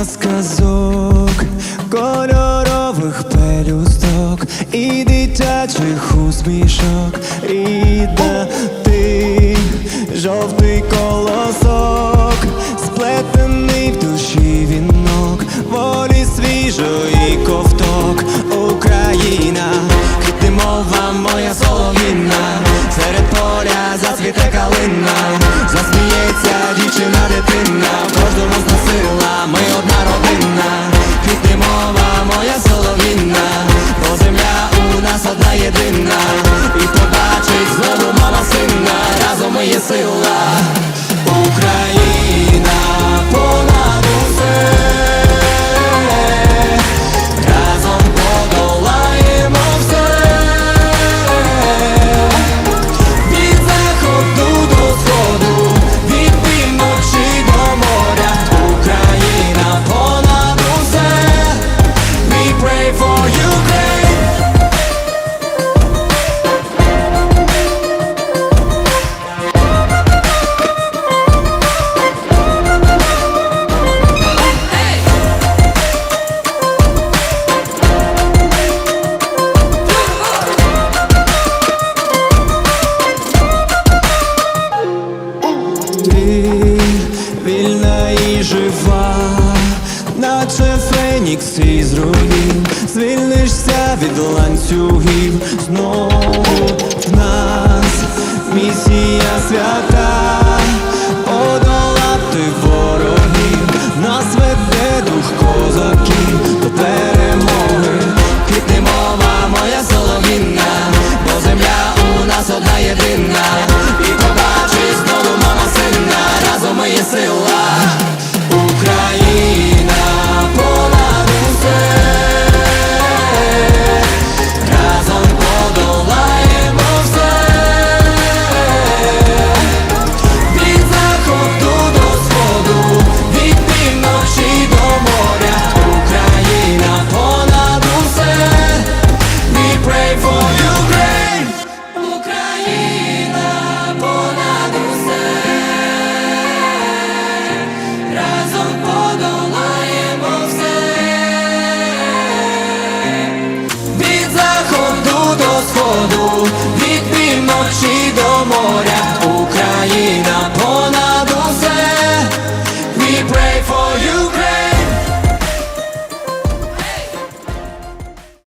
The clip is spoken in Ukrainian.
для сказок, кольорових пелюсток і дитячих усмішок, іде ти жовтий колосок, сплетений в душі вінок, волі свіжої ковток, Україна, ти мова моя солов'їна, серед поля зацвіте калина, засміється. Фенікс із руїн, звільнишся від ланцюгів, знову в нас місія свята, подолати ворогів, нас веде дух козаків. До перемоги, квітне мова моя солов'їна, бо земля у нас одна єдина, народу, від півночі до моря, Україна понад усе. We pray for you.